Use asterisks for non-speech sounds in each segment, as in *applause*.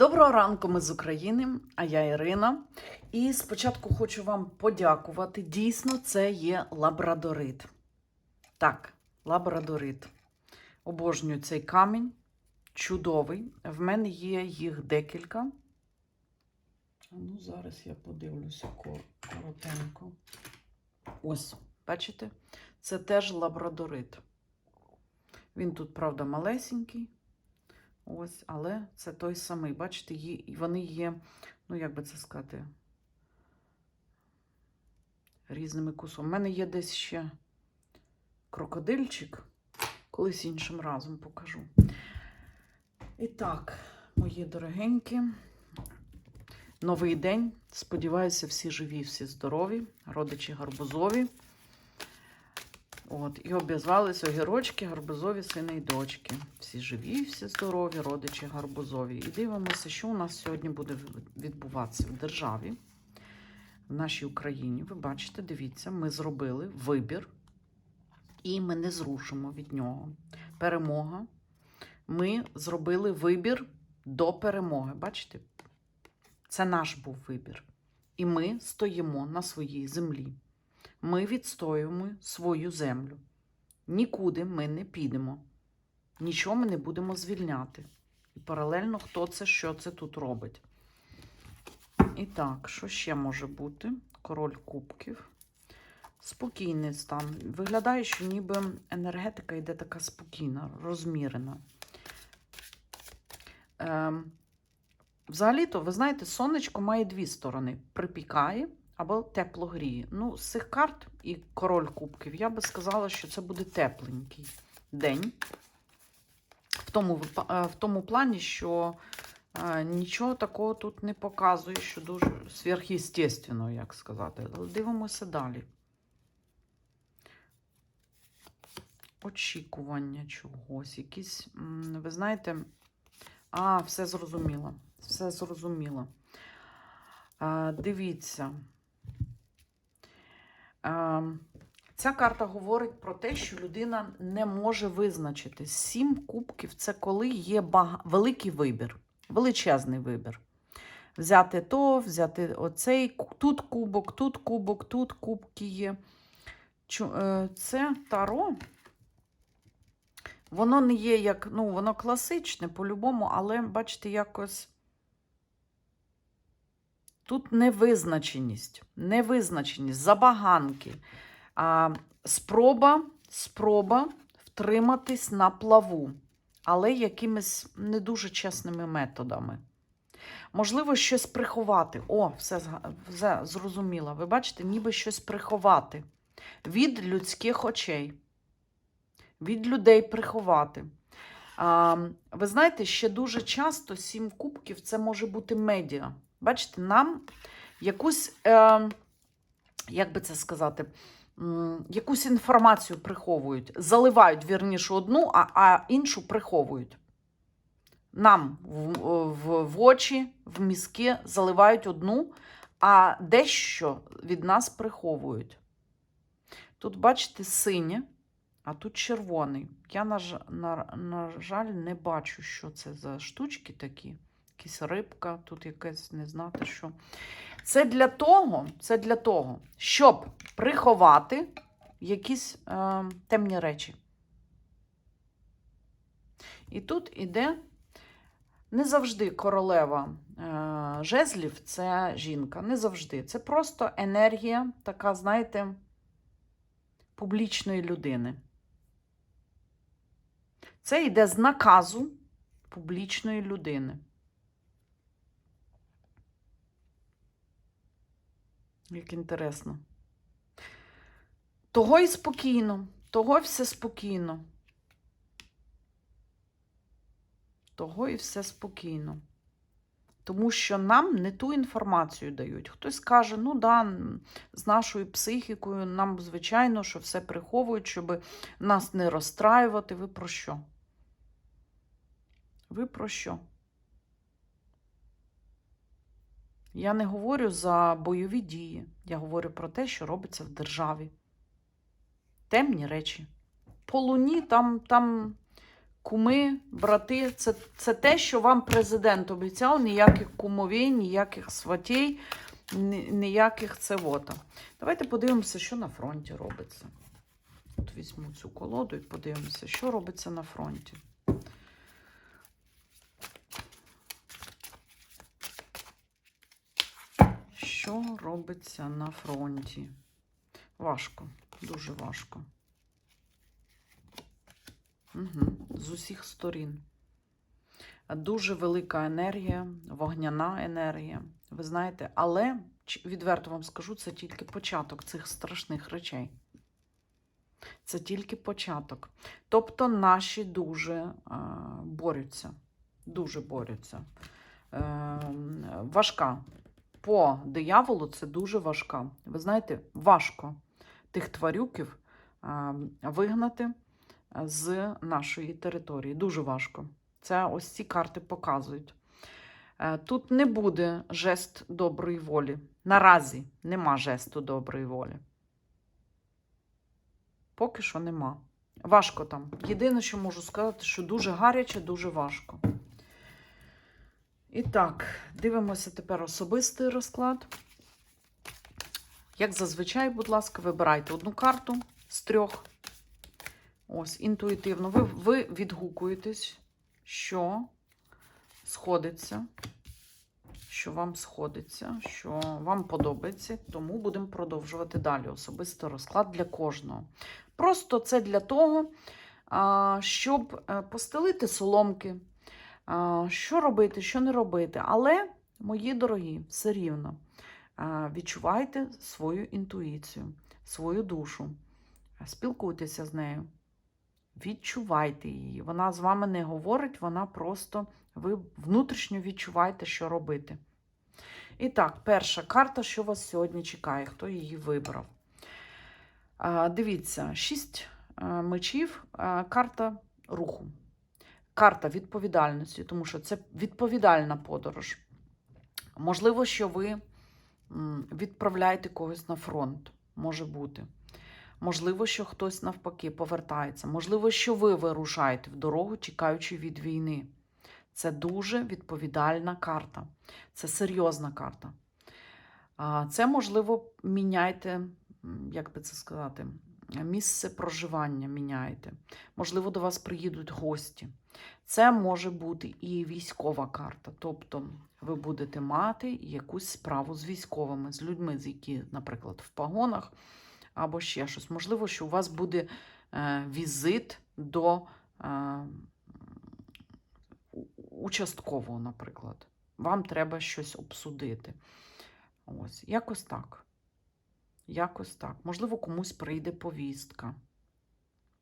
Доброго ранку, ми з України, а я Ірина. І спочатку хочу вам подякувати. Дійсно, це є лабрадорит. Так, лабрадорит. Обожнюю цей камінь. Чудовий. В мене є їх декілька. Ну, зараз я подивлюся кор- коротенько. Ось, бачите? Це теж лабрадорит. Він тут, правда, малесенький. Ось, але це той самий. Бачите, вони є, ну як би це сказати, різними кусом. У мене є десь ще крокодильчик. Колись іншим разом покажу. І так, мої дорогенькі, новий день. Сподіваюся, всі живі, всі здорові, родичі гарбузові. От, і обізвались огірочки, гарбузові сини і дочки. Всі живі, всі здорові, родичі гарбузові. І дивимося, що у нас сьогодні буде відбуватися в державі, в нашій Україні. Ви бачите, дивіться, ми зробили вибір, і ми не зрушимо від нього. Перемога. Ми зробили вибір до перемоги. Бачите? Це наш був вибір. І ми стоїмо на своїй землі. Ми відстоюємо свою землю. Нікуди ми не підемо. Нічого ми не будемо звільняти. І паралельно, хто це, що це тут робить. І так, що ще може бути? Король кубків. Спокійний стан. Виглядає, що ніби енергетика йде така спокійна, розмірена. Ем, Взагалі-то, ви знаєте, сонечко має дві сторони: припікає або тепло гріє. Ну, з цих карт і король кубків, я би сказала, що це буде тепленький день. В тому, е, в тому плані, що е, нічого такого тут не показує, що дуже сверхъестественно, як сказати. Але дивимося далі. Очікування чогось, якісь, ви знаєте, а, все зрозуміло. Все зрозуміло. А, дивіться. А, ця карта говорить про те, що людина не може визначити. Сім кубків це коли є бага... великий вибір, величезний вибір. Взяти то, взяти оцей, тут кубок, тут кубок, тут кубки є. Е, Це таро. Воно не є як, ну, воно класичне по-любому, але, бачите, якось тут невизначеність, невизначеність, забаганки, а, спроба, спроба втриматись на плаву, але якимись не дуже чесними методами. Можливо, щось приховати. О, все, все зрозуміло. Ви бачите, ніби щось приховати від людських очей від людей приховати. А, ви знаєте, ще дуже часто сім кубків це може бути медіа. Бачите, нам якусь, е, як би це сказати, якусь інформацію приховують, заливають вірніше одну, а, а іншу приховують. Нам в, в, в очі, в мізки заливають одну, а дещо від нас приховують. Тут, бачите, синє. А тут червоний. Я, на, на, на жаль, не бачу, що це за штучки такі. Якась рибка, тут якесь не знати що. Це для того, це для того, щоб приховати якісь е, темні речі. І тут іде не завжди королева е, жезлів це жінка. Не завжди. Це просто енергія, така, знаєте, публічної людини. Це йде з наказу публічної людини. Як інтересно. Того і спокійно, того все спокійно. Того і все спокійно. Тому що нам не ту інформацію дають. Хтось каже, ну да, з нашою психікою нам, звичайно, що все приховують, щоб нас не розстраювати. Ви про що? Ви про що? Я не говорю за бойові дії. Я говорю про те, що робиться в державі. Темні речі. По луні там, там Куми, брати, це, це те, що вам президент обіцяв, ніяких кумовій, ніяких сватей, ні- ніяких цевота. Давайте подивимося, що на фронті робиться. От візьму цю колоду і подивимося, що робиться на фронті. Що робиться на фронті? Важко, дуже важко. Угу. З усіх сторін. Дуже велика енергія, вогняна енергія. Ви знаєте, але відверто вам скажу, це тільки початок цих страшних речей. Це тільки початок. Тобто наші дуже е, борються. Дуже борються. Е, важка. По дияволу це дуже важка. Ви знаєте, важко тих тварюків вигнати з нашої території. Дуже важко. Це ось ці карти показують. Е, Тут не буде жест доброї волі. Наразі нема жесту доброї волі. Поки що нема. Важко там. Єдине, що можу сказати, що дуже гаряче, дуже важко. І так, дивимося тепер особистий розклад. Як зазвичай, будь ласка, вибирайте одну карту з трьох. Ось, інтуїтивно. Ви, ви відгукуєтесь, що сходиться, що вам сходиться, що вам подобається. Тому будемо продовжувати далі. Особистий розклад для кожного. Просто це для того, щоб е, постелити соломки, що робити, що не робити. Але, мої дорогі, все рівно відчувайте свою інтуїцію, свою душу, спілкуйтеся з нею. Відчувайте її. Вона з вами не говорить, вона просто ви внутрішньо відчуваєте, що робити. І так, перша карта, що вас сьогодні чекає, хто її вибрав. Дивіться, шість мечів, карта руху, карта відповідальності, тому що це відповідальна подорож. Можливо, що ви відправляєте когось на фронт, може бути. Можливо, що хтось навпаки повертається. Можливо, що ви вирушаєте в дорогу, тікаючи від війни. Це дуже відповідальна карта. Це серйозна карта. Це, можливо, міняйте, як би це сказати, місце проживання міняєте. Можливо, до вас приїдуть гості. Це може бути і військова карта. Тобто ви будете мати якусь справу з військовими, з людьми, з які, наприклад, в погонах або ще щось. Можливо, що у вас буде е, візит до е, участкового, наприклад. Вам треба щось обсудити. Ось, якось так. Якось так. Можливо, комусь прийде повістка.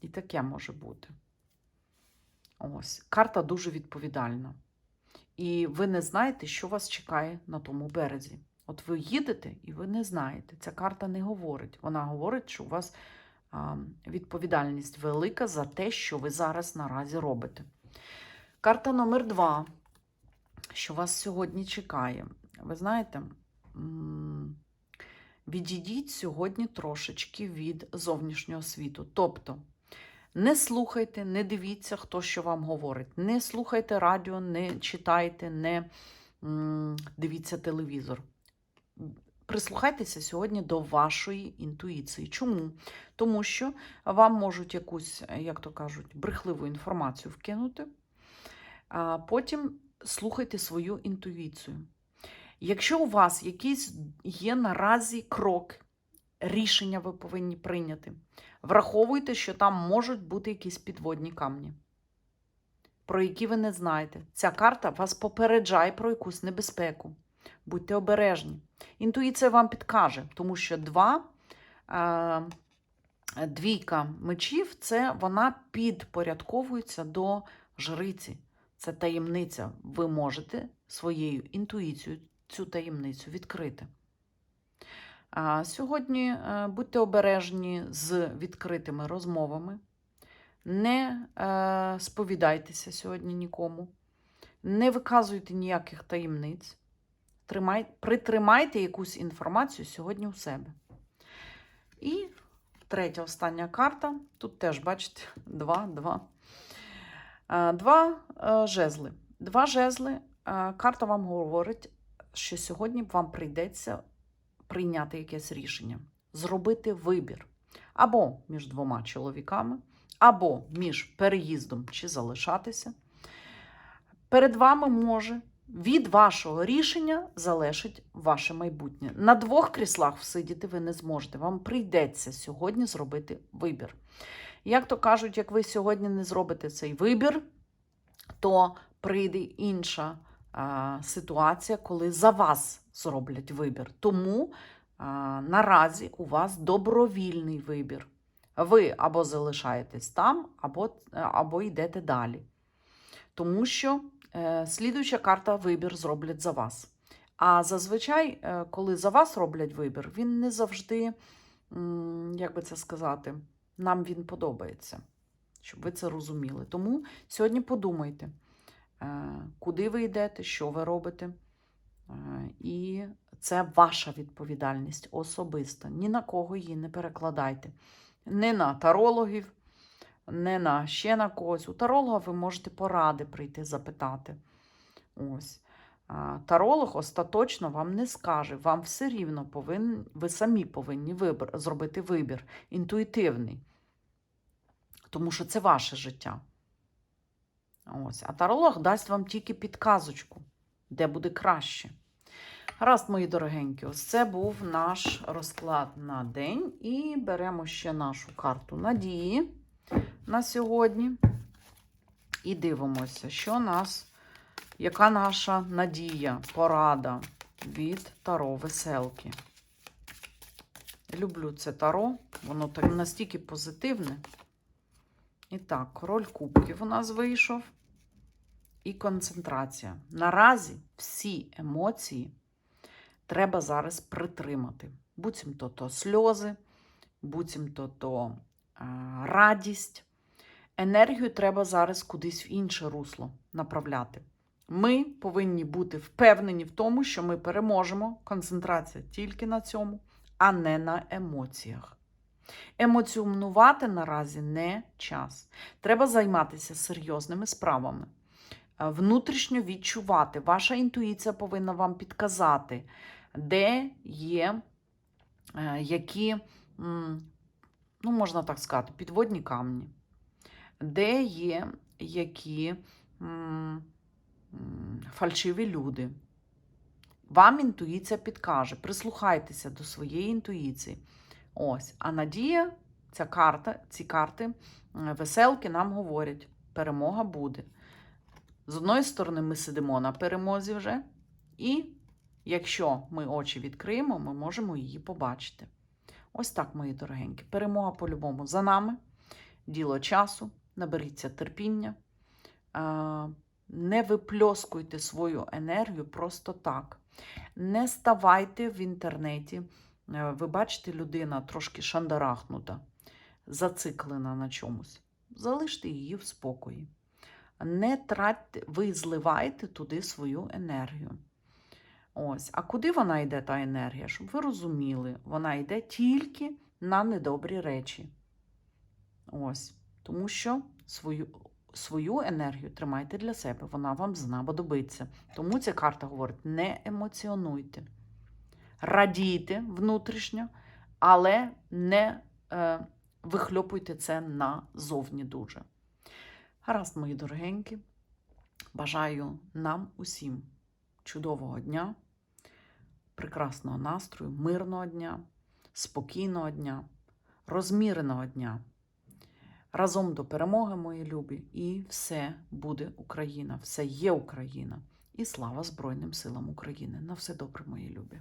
І таке може бути. Ось. Карта дуже відповідальна. І ви не знаєте, що вас чекає на тому березі. От ви їдете і ви не знаєте. Ця карта не говорить. Вона говорить, що у вас відповідальність велика за те, що ви зараз наразі робите. Карта номер два. Що вас сьогодні чекає? Ви знаєте, відійдіть сьогодні трошечки від зовнішнього світу. Тобто, не слухайте, не дивіться, хто що вам говорить. Не слухайте радіо, не читайте, не дивіться телевізор. Прислухайтеся сьогодні до вашої інтуїції. Чому? Тому що вам можуть якусь, як то кажуть, брехливу інформацію вкинути, а потім слухайте свою інтуїцію. Якщо у вас якийсь є наразі крок, рішення ви повинні прийняти, враховуйте, що там можуть бути якісь підводні камні, про які ви не знаєте. Ця карта вас попереджає про якусь небезпеку. Будьте обережні. Інтуїція вам підкаже, тому що два, е, двійка мечів це вона підпорядковується до жриці. Це таємниця. Ви можете своєю інтуїцією цю таємницю відкрити. А сьогодні е, будьте обережні з відкритими розмовами. Не е, сповідайтеся сьогодні нікому, не виказуйте ніяких таємниць. Тримай, притримайте якусь інформацію сьогодні у себе. І третя остання карта. Тут теж, бачите, *laughs* два, два. Е, Два жезли. Два жезли. Карта вам говорить, що сьогодні вам прийдеться прийняти якесь рішення, зробити вибір або між двома чоловіками, або між переїздом чи залишатися. Перед вами може від вашого рішення залежить ваше майбутнє. На двох кріслах всидіти ви не зможете. Вам прийдеться сьогодні зробити вибір. Як то кажуть, як ви сьогодні не зробите цей вибір, то прийде інша ситуація, коли за вас зроблять вибір. Тому наразі у вас добровільний вибір. Ви або залишаєтесь там, або, або йдете далі. Тому що е, слідуюча карта вибір зроблять за вас. А зазвичай, е, коли за вас роблять вибір, він не завжди, як би це сказати, нам він подобається, щоб ви це розуміли. Тому сьогодні подумайте, куди ви йдете, що ви робите. Е, І це ваша відповідальність особиста. Ні на кого її не перекладайте. Не на тарологів, не на ще на когось. У таролога ви можете поради прийти запитати. Ось. Таролог остаточно вам не скаже. Вам все рівно повинен, ви самі повинні вибір, зробити вибір інтуїтивний. Тому що це ваше життя. Ось. А таролог дасть вам тільки підказочку, де буде краще. Гаразд, мої дорогенькі, ось це був наш розклад на день. І беремо ще нашу карту надії на сьогодні. І дивимося, що нас, яка наша надія, порада від Таро Веселки. Люблю це таро, воно настільки позитивне. І так, король кубків у нас вийшов. І концентрація. Наразі всі емоції треба зараз притримати. Буцімто то сльози, буцімто то а, радість. Енергію треба зараз кудись в інше русло направляти. Ми повинні бути впевнені в тому, що ми переможемо. Концентрація тільки на цьому, а не на емоціях. Емоціонувати наразі не час. Треба займатися серйозними справами. Е, Внутрішньо відчувати. Ваша інтуїція повинна вам підказати, де є е, які, ну, можна так сказати, підводні камні, де є які фальшиві люди. Вам інтуїція підкаже. Прислухайтеся до своєї інтуїції. Ось. А надія, ця карта, ці карти веселки нам говорять: перемога буде. З одної сторони, ми сидимо на перемозі вже, і якщо ми очі відкриємо, ми можемо її побачити. Ось так, мої дорогенькі. Перемога по-любому за нами. Діло часу, наберіться терпіння. Не випльоскуйте свою енергію просто так. Не ставайте в інтернеті. Е, Ви бачите, людина трошки шандарахнута, зациклена на чомусь. Залиште її в спокої не тратьте, ви зливаєте туди свою енергію. Ось. А куди вона йде, та енергія? Щоб ви розуміли, вона йде тільки на недобрі речі. Ось. Тому що свою, свою енергію тримайте для себе, вона вам знадобиться. Тому ця карта говорить: не емоціонуйте. Радійте внутрішньо, але не е, вихльопуйте це назовні дуже. Гаразд, мої дорогенькі, бажаю нам усім чудового дня, прекрасного настрою, мирного дня, спокійного дня, розміреного дня. Разом до перемоги, мої любі, і все буде Україна, все є Україна. І слава Збройним силам України. На все добре, мої любі.